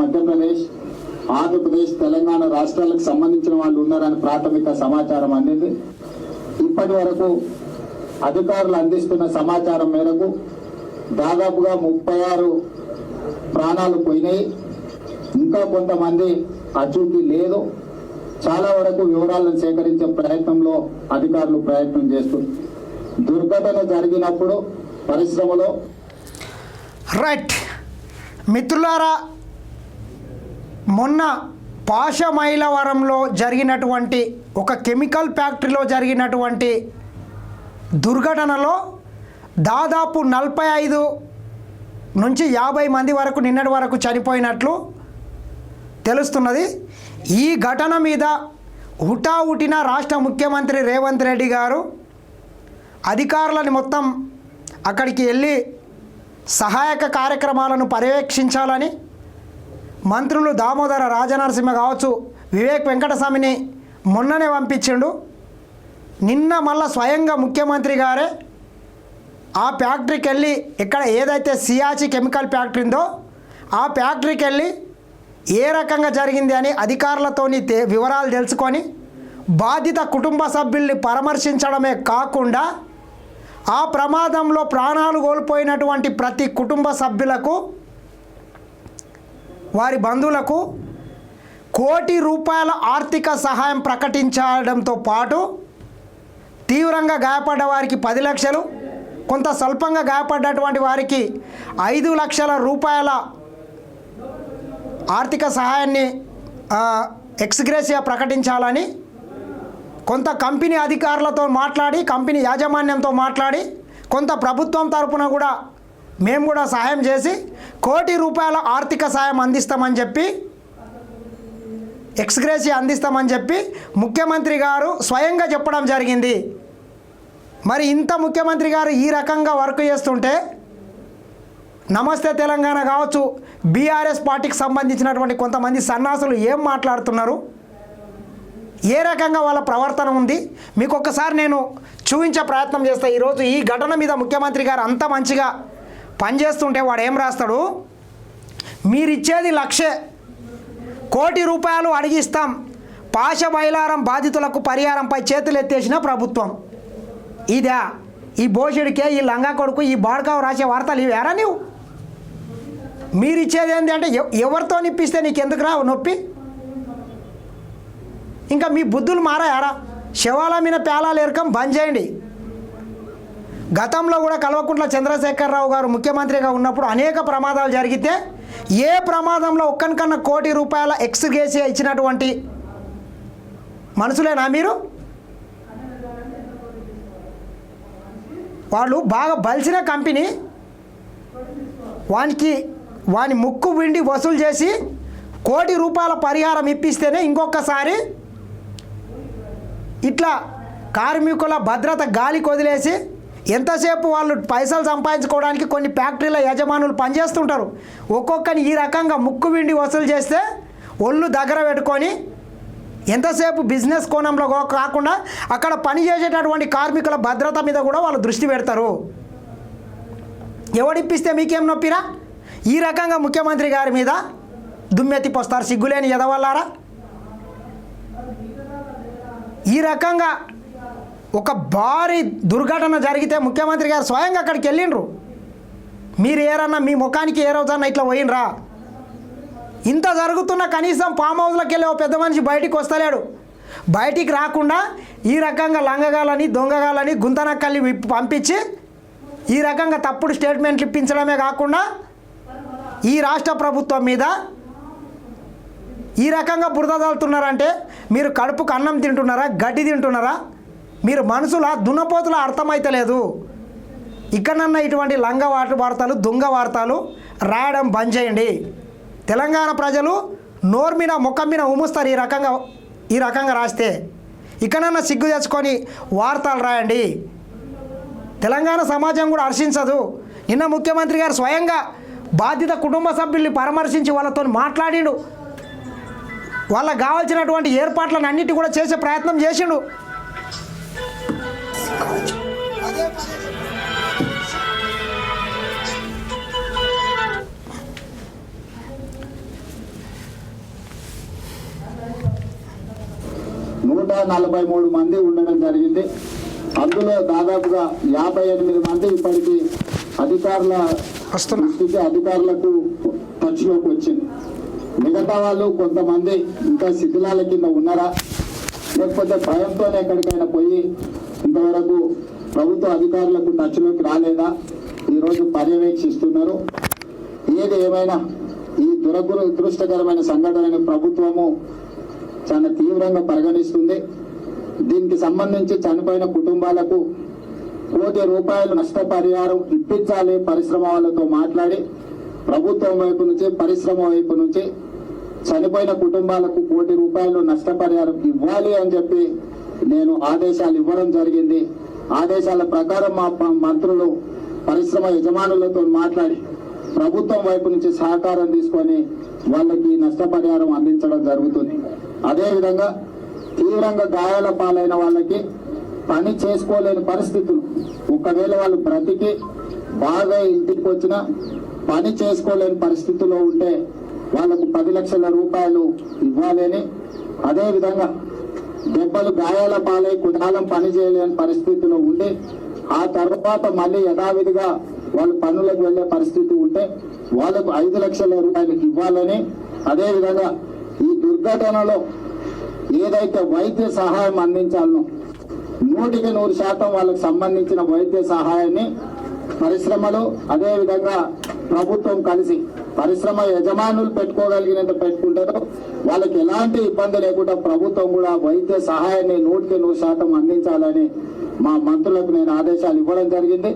మధ్యప్రదేశ్ ఆంధ్రప్రదేశ్ తెలంగాణ రాష్ట్రాలకు సంబంధించిన వాళ్ళు ఉన్నారని ప్రాథమిక సమాచారం అందింది. ఇప్పటి వరకు అధికారులు అందిస్తున్న సమాచారం మేరకు దాదాపుగా ముప్పై ఆరు ప్రాణాలు పోయినాయి. ఇంకా కొంతమంది అచూకీ లేదు. చాలా వరకు వివరాలను సేకరించే ప్రయత్నంలో అధికారులు ప్రయత్నం చేస్తున్నారు దుర్ఘటన జరిగినప్పుడు పరిశ్రమలో రైట్. మిత్రులారా మొన్న పాశమైలవరంలో జరిగినటువంటి ఒక కెమికల్ ఫ్యాక్టరీలో జరిగినటువంటి దుర్ఘటనలో దాదాపు నలభై ఐదు నుంచి యాభై మంది వరకు నిన్నటి వరకు చనిపోయినట్లు తెలుస్తున్నది. ఈ ఘటన మీద హుటాహుటిన రాష్ట్ర ముఖ్యమంత్రి రేవంత్ రెడ్డి గారు అధికారులని మొత్తం అక్కడికి వెళ్ళి సహాయక కార్యక్రమాలను పర్యవేక్షించాలని మంత్రులు దామోదర రాజనరసింహ కావచ్చు వివేక్ వెంకటస్వామిని మొన్ననే పంపించిండు. నిన్న మళ్ళా స్వయంగా ముఖ్యమంత్రి గారే ఆ ఫ్యాక్టరీకి వెళ్ళి ఇక్కడ ఏదైతే సియాచి కెమికల్ ఫ్యాక్టరీ ఉందో ఆ ఫ్యాక్టరీకి వెళ్ళి ఏ రకంగా జరిగింది అని అధికారులతోని వివరాలు తెలుసుకొని బాధిత కుటుంబ సభ్యుల్ని పరామర్శించడమే కాకుండా ఆ ప్రమాదంలో ప్రాణాలు కోల్పోయినటువంటి ప్రతి కుటుంబ సభ్యులకు వారి బంధువులకు కోటి రూపాయల ఆర్థిక సహాయం ప్రకటించడంతో పాటు తీవ్రంగా గాయపడ్డ వారికి పది లక్షలు కొంత స్వల్పంగా గాయపడ్డటువంటి వారికి ఐదు లక్షల రూపాయల ఆర్థిక సహాయాన్ని ఆ, ప్రకటించాలని కొంత కంపెనీ అధికారులతో మాట్లాడి కంపెనీ యాజమాన్యంతో మాట్లాడి కొంత ప్రభుత్వం తరపున కూడా మేము కూడా సహాయం చేసి కోటి రూపాయల ఆర్థిక సాయం అందిస్తామని చెప్పి ఎక్స్గ్రేసి అందిస్తామని చెప్పి ముఖ్యమంత్రి గారు స్వయంగా చెప్పడం జరిగింది. మరి ఇంత ముఖ్యమంత్రి గారు ఈ రకంగా వర్క్ చేస్తుంటే నమస్తే తెలంగాణ కావచ్చు బీఆర్ఎస్ పార్టీకి సంబంధించినటువంటి కొంతమంది సన్నాసులు ఏం మాట్లాడుతున్నారు? ఏ రకంగా వాళ్ళ ప్రవర్తన ఉంది? మీకు ఒక్కసారి నేను చూపించే ప్రయత్నం చేస్తా. ఈరోజు ఈ ఘటన మీద ముఖ్యమంత్రి గారు అంత మంచిగా పనిచేస్తుంటే వాడు ఏం రాస్తాడు? మీరిచ్చేది లక్షే. కోటి రూపాయలు అడిగిస్తాం. పాశ బయలారం బాధితులకు పరిహారంపై చేతులు ఎత్తేసిన ప్రభుత్వం. ఇదా. ఈ భోషుడికే ఈ లంగా కొడుకు ఈ బాడకావు రాసే వార్తలు ఇవేరా నీవు? మీరు ఇచ్చేది ఏంటి అంటే ఎవరితో నిప్పిస్తే నీకు ఎందుకు రా నొప్పి? ఇంకా మీ బుద్ధులు మారాయారా? శవాల మీద పేలాలు ఎరకం బంద్ చేయండి. గతంలో కూడా కల్వకుంట్ల చంద్రశేఖరరావు గారు ముఖ్యమంత్రిగా ఉన్నప్పుడు అనేక ప్రమాదాలు జరిగితే ఏ ప్రమాదంలో ఒక్కనికన్నా కోటి రూపాయల ఎక్స్గేసి ఇచ్చినటువంటి మనుషులేనా మీరు? వాళ్ళు బాగా బలిసిన కంపెనీ వానికి వాని ముక్కు విండి వసూలు చేసి కోటి రూపాయల పరిహారం ఇప్పిస్తేనే ఇంకొకసారి ఇట్లా కార్మికుల భద్రత గాలి కొదిలేసి ఎంతసేపు వాళ్ళు పైసలు సంపాదించుకోవడానికి కొన్ని ఫ్యాక్టరీల యజమానులు పనిచేస్తుంటారు. ఒక్కొక్కని ఈ రకంగా ముక్కు విండి వసూలు చేస్తే ఒళ్ళు దగ్గర పెట్టుకొని ఎంతసేపు బిజినెస్ కోణంలో కాకుండా అక్కడ పనిచేసేటటువంటి కార్మికుల భద్రత మీద కూడా వాళ్ళు దృష్టి పెడతారు. ఎవడిప్పిస్తే మీకేం నొప్పిరా? ఈ రకంగా ముఖ్యమంత్రి గారి మీద దుమ్మెత్తిపోస్తారు సిగ్గులేని ఎదవల్లారా ఈ రకంగా ఒక భారీ దుర్ఘటన జరిగితే ముఖ్యమంత్రి గారు స్వయంగా అక్కడికి వెళ్ళిండ్రు. మీరు ఏరన్నా మీ ముఖానికి ఏ ఇట్లా పోయినరా ఇంత జరుగుతున్న కనీసం ఫామ్ హౌస్లోకి వెళ్ళి ఓ పెద్ద మనిషి బయటికి వస్తలేడు. బయటికి రాకుండా ఈ రకంగా లంగగాలని దొంగగాలని గుంతనక్కల్ని పంపించి ఈ రకంగా తప్పుడు స్టేట్మెంట్లు ఇప్పించడమే కాకుండా ఈ రాష్ట్ర ప్రభుత్వం మీద ఈ రకంగా బురద తలుతున్నారంటే మీరు కడుపుకు అన్నం తింటున్నారా గడ్డి తింటున్నారా? మీరు మనసుల దున్నపోతుల అర్థమైతలేదు ఇక్కడన్నా ఇటువంటి లంగ వాటి వార్తలు దొంగ వార్తలు రాయడం బంద్ చేయండి. తెలంగాణ ప్రజలు నోరు మీద ముఖం మీద ఉముస్తారు ఈ రకంగా ఈ రకంగా రాస్తే. ఇక్కడన్నా సిగ్గు తెచ్చుకొని వార్తలు రాయండి. తెలంగాణ సమాజం కూడా హర్షించదు. నిన్న ముఖ్యమంత్రి గారు స్వయంగా బాధిత కుటుంబ సభ్యుల్ని పరామర్శించి వాళ్ళతో మాట్లాడిండు. వాళ్ళకి కావాల్సినటువంటి ఏర్పాట్లను అన్నిటి కూడా చేసే ప్రయత్నం చేసిండు. నూట నలభై మూడు మంది ఉండడం జరిగింది. అందులో దాదాపుగా యాభై ఎనిమిది మంది ఇప్పటికి అధికారుల స్థితి అధికారులకు ఖర్చులోకి వచ్చింది. మిగతా వాళ్ళు కొంతమంది ఇంకా శిథిలాల కింద ఉన్నారా? లేకపోతే భయంతోనే ఎక్కడికైనా పోయి ఇంతవరకు ప్రభుత్వ అధికారులకు టచ్లోకి రాలేదా? ఈరోజు పర్యవేక్షిస్తున్నారు. ఏది ఏమైనా ఈ దురదృష్టకరమైన సంఘటనని ప్రభుత్వము చాలా తీవ్రంగా పరిగణిస్తుంది. దీనికి సంబంధించి చనిపోయిన కుటుంబాలకు కోటి రూపాయలు నష్టపరిహారం ఇప్పించాలి పరిశ్రమ వాళ్ళతో మాట్లాడి ప్రభుత్వం వైపు నుంచి పరిశ్రమ వైపు నుంచి చనిపోయిన కుటుంబాలకు కోటి రూపాయలు నష్టపరిహారం ఇవ్వాలి అని చెప్పి నేను ఆదేశాలు ఇవ్వడం జరిగింది. ఆదేశాల ప్రకారం మా మంత్రులు పరిశ్రమ యజమానులతో మాట్లాడి ప్రభుత్వం వైపు నుంచి సహకారం తీసుకొని వాళ్ళకి నష్టపరిహారం అందించడం జరుగుతుంది. అదేవిధంగా తీవ్రంగా గాయాల పాలైన వాళ్ళకి పని చేసుకోలేని పరిస్థితులు. ఒకవేళ వాళ్ళు బ్రతికి బాగా ఇంటికి వచ్చిన పని చేసుకోలేని పరిస్థితుల్లో ఉంటే వాళ్ళకు పది లక్షల రూపాయలు ఇవ్వాలని అదేవిధంగా దెబ్బలు గాయాల పాలై కుటాలం పని చేయలేని పరిస్థితిలో ఉండి ఆ తర్వాత మళ్ళీ యథావిధిగా వాళ్ళు పనులకు వెళ్ళే పరిస్థితి ఉంటే వాళ్ళకు ఐదు లక్షల రూపాయలు ఇవ్వాలని అదేవిధంగా ఈ దుర్ఘటనలో ఏదైతే వైద్య సహాయం అందించాలనో నూటికి నూరు శాతం వాళ్ళకి సంబంధించిన వైద్య సహాయాన్ని పరిశ్రమలు అదేవిధంగా ప్రభుత్వం కలిసి పరిశ్రమ యజమానులు పెట్టుకోగలిగినంత పెట్టుకుంటారో వాళ్ళకి ఎలాంటి ఇబ్బంది లేకుండా ప్రభుత్వం కూడా వైద్య సహాయాన్ని నూటికి నూరు శాతం అందించాలని మా మంత్రులకు నేను ఆదేశాలు ఇవ్వడం జరిగింది.